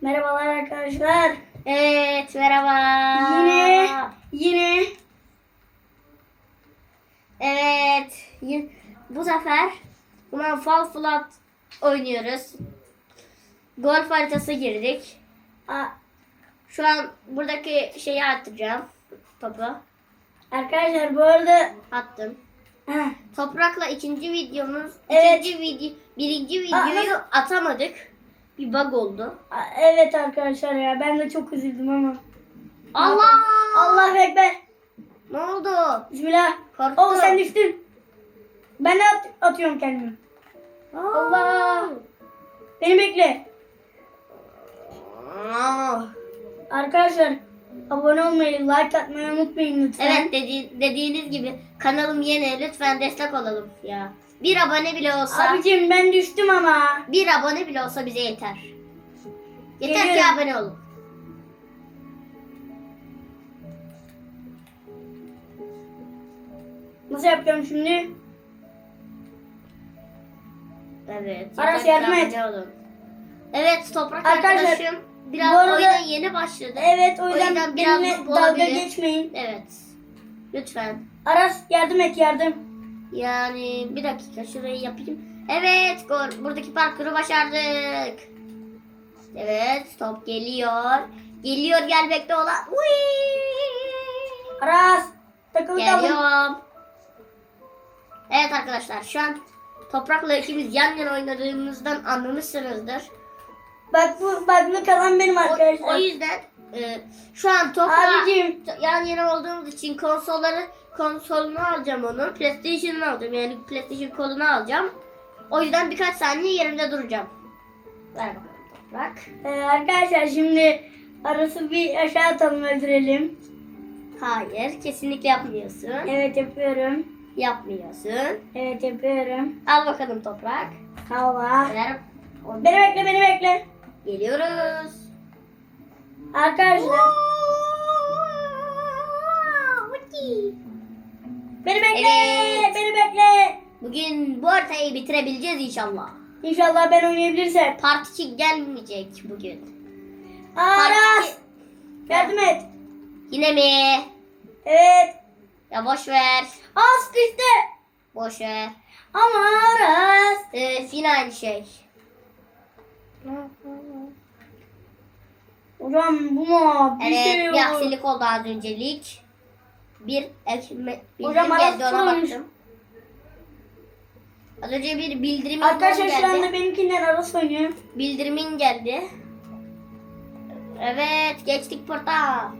Merhabalar arkadaşlar. Evet merhaba. Yine yine Evet. Bu sefer buna Fall Flat oynuyoruz. Golf haritası girdik. Şu an buradaki şeyi atacağım. Topu. arkadaşlar bu arada Attım. Toprakla ikinci videomuz, Evet. ikinci video, birinci videoyu atamadık. Bir bug oldu. evet arkadaşlar ya ben de çok üzüldüm ama. Allah! Allah ekber. Ne oldu? Bismillah. Korktum. Oo sen düştün. Ben de at- atıyorum kendimi. Allah. Beni bekle. Aa. Arkadaşlar abone olmayı, like atmayı unutmayın lütfen. Evet dedi, dediğiniz gibi kanalım yeni lütfen destek olalım ya. Bir abone bile olsa Abicim ben düştüm ama. bir abone bile olsa bize yeter. Yeter ki Geliyorum. abone olun. Nasıl yapacağım şimdi? Evet. Aras, yeter ki yardım et. abone olun. Evet toprak Arkadaşlar, arkadaşım biraz bu arada- oyuna yeni başladı. Evet o yüzden, biraz benimle noob dalga olabilir. geçmeyin. Evet. Lütfen. Aras yardım et yardım. Yani bir dakika şurayı yapayım. Evet gol. Buradaki parkuru başardık. Evet top geliyor. Geliyor gelmekte olan. Uy! Aras. Geliyorum. Evet arkadaşlar şu an Toprak'la ikimiz yan yana oynadığımızdan anlamışsınızdır. Bak bu bak bu kalan benim O, arkadaşlar. o yüzden e, şu an Toprak'la yan yana olduğumuz için konsolları konsolunu alacağım onun. PlayStation'ını alacağım. Yani PlayStation kolunu alacağım. O yüzden birkaç saniye yerimde duracağım. Ver bakalım Toprak. e, arkadaşlar şimdi Aras'ı bir aşağı atalım öldürelim. Hayır kesinlikle yapmıyorsun. Evet yapıyorum. Yapmıyorsun. Evet yapıyorum. Al bakalım Toprak. Allah. Ver. Onu- Beni bekle beni bekle. Geliyoruz. Arkadaşlar beni bekle. Evet. Beni bekle. Bugün bu haritayı bitirebileceğiz inşallah. İnşallah ben oynayabilirsem. Part 2 gelmeyecek bugün. Aras yardım et. 2 yine mi? Evet. Ya boş ver. Az sıkıştı. Boş ver. Ama Aras. Ee, aynı şey. Hocam bu mu? Bir Evet şey bir olur. aksilik oldu az öncelik. Bir ekme, bildirim Hocam geldi arası ona olmuş. baktım. Az önce bir bildirimin Arkadaşlar şu geldi. anda benimkinden Aras oynuyor. Bildirimin geldi. Evet geçtik porta.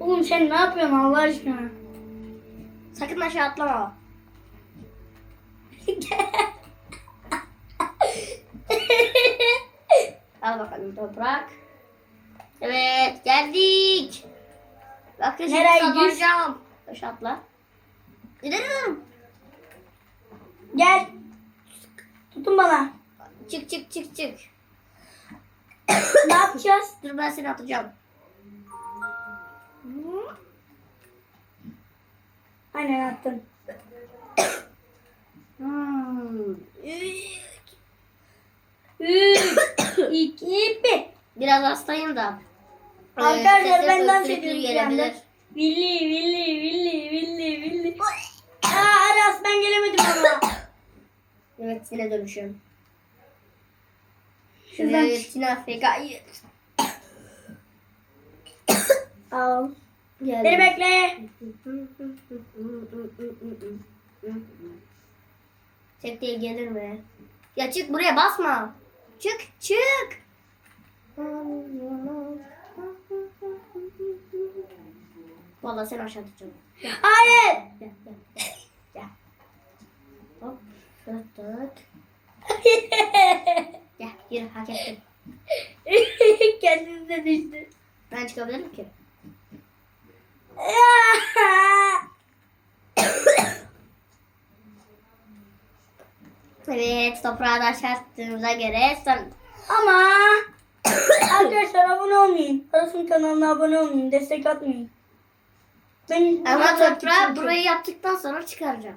Oğlum sen ne yapıyorsun Allah aşkına? Sakın aşağı atlama. Al bakalım toprak. Evet geldik. Bakın şimdi Nereye sallanacağım. Aşağı atla. Gidelim. Gel. Tutun bana. Çık çık çık çık. ne yapacağız? Dur ben seni atacağım. Aynen attın. 2, 1. Biraz hastayım da. Ee, Arkadaşlar ben dans ediyorum. Villi villi villi villi villi. Aa Aras ben gelemedim ama. Evet yine dönüşüm. Şuradan Evet yine Afrika'yı. al. Geldim. Beni bekle. Tek değil gelir mi? Ya çık buraya basma. Çık çık. Vallahi sen aşağı tutacağım. Hayır. Gel gel gel. Hop. Tut tut. Gel yürü hak ettin. Kendinize düştü. Ben çıkabilirim ki. Evet toprağa da çarptığımıza göre son... Ama arkadaşlar abone olmayın. Aras'ın kanalına abone olmayın. Destek atmayın. Ben Ama toprağı burayı yaptıktan sonra çıkaracağım.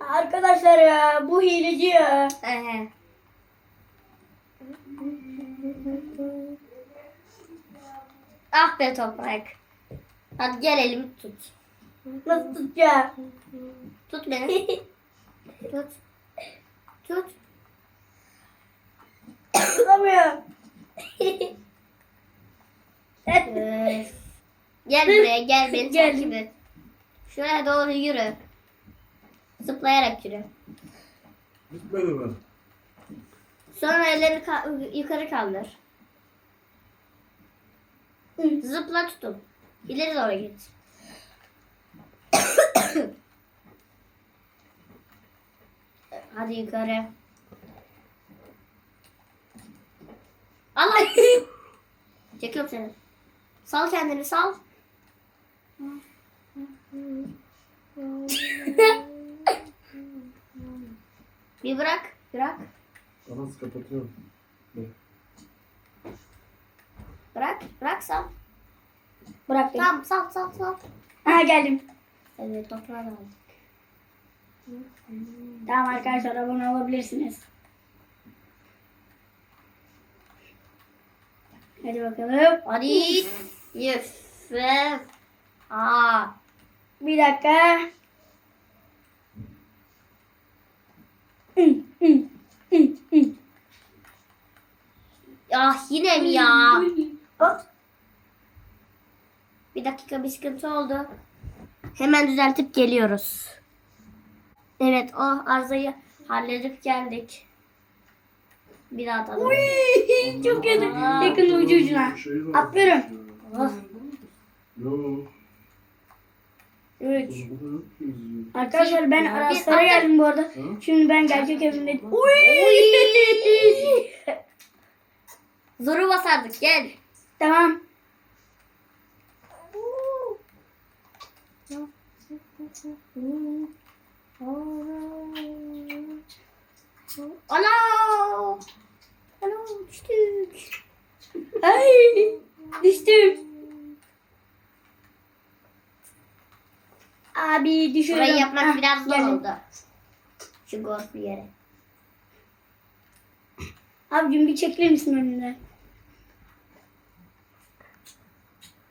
Arkadaşlar ya bu hileci ya. Ehe. ah be toprak. Hadi gel elimi tut. Nasıl tutacağım? Tut beni. tut. Tut. Tutamıyorum. Gel buraya gel beni Gel. takip et. Şuraya doğru yürü. Zıplayarak yürü. Bitmedi mi? Sonra elleri ka- yukarı kaldır. Zıpla tutun. İleri doğru git. Hadi yukarı. Allah. Çekiyorum seni. Sal kendini sal. Bir bırak. Bırak. Anas kapatıyorum. Bırak. Bırak sal. Bırak beni. Tamam sal sal sal. Ha geldim. Evet toprağı da aldık. Tamam arkadaşlar abone olabilirsiniz. Hadi bakalım. Hadi. Yes. Ve. Aa. Bir dakika. Ah yine mi ya? Hop. Bir dakika bir sıkıntı oldu. Hemen düzeltip geliyoruz. Evet o arızayı halledip geldik. Bir daha atalım. Uy, Çok kötü. Yakın ucu ucuna. Şey. Atlıyorum. Oh. Yo. Üç. Arkadaşlar ben Araslara geldim bu arada. Ha? Şimdi ben gerçek evimde. Uy. Zoru basardık gel. Tamam. Ana! Ana düştük. Ay. Düştüm. Abi düşürdüm. Burayı yapmak Ah, biraz zor geldim. oldu. Şu golflü yere. Abicim bir çekilir misin önünden?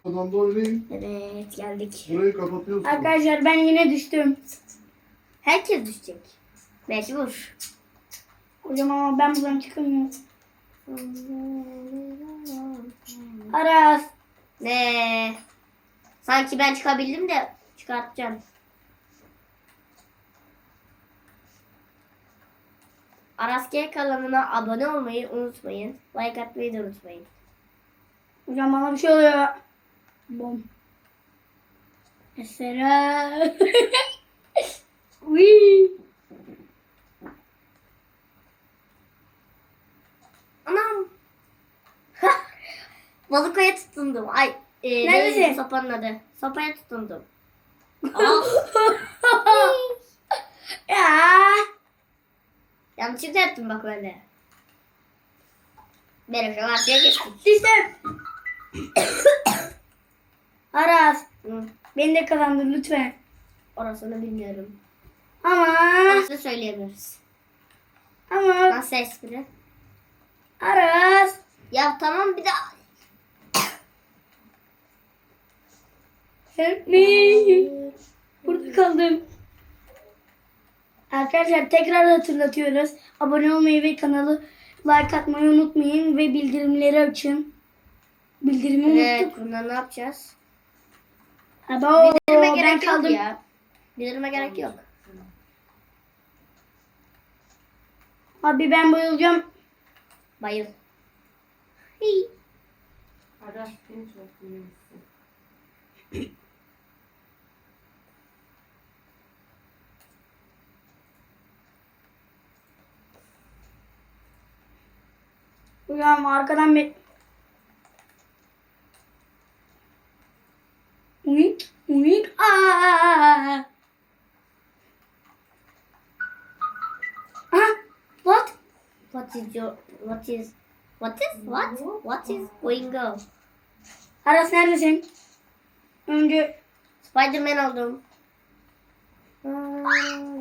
Adam da oynayın. Evet geldik. Burayı kapatıyorsun. Arkadaşlar ben yine düştüm. Herkes düşecek. Mecbur. Hocam ama ben buradan çıkamıyorum. Aras. Ne? Sanki ben çıkabildim de çıkartacağım. Araske kanalına abone olmayı unutmayın. Like atmayı da unutmayın. Hocam bana bir şey oluyor. Bom. Mesela. Uy. Anam. Balıkoya tutundum. Ay. E, Neredesin? neydi Sopanın adı. Sopaya tutundum. Ya. yanlışlıkla yaptım bak de. Benim şu karşıya geçtik. Düştüm. Aras. Hı, Beni de kazandır lütfen. orasını bilmiyorum. Ama. Orasını söyleyebiliriz. Ama. Nasıl espri? Aras. Ya tamam bir daha. Help me. Burada kaldım. Arkadaşlar tekrar hatırlatıyoruz. Abone olmayı ve kanalı like atmayı unutmayın ve bildirimleri açın. Bildirimi Evet unuttuk. bundan ne yapacağız? Abo, Bildirime ben gerek yok kaldım. ya. Bildirime gerek yok. Abi ben bayılacağım. Bayıl. Hii. Araç beni çok beğenmişsin. Hocam arkadan bir... Unik, unik. Aa! Is your what is what is what? What is oh. going on? Aras neredesin? Önce Spiderman oldum. Aa,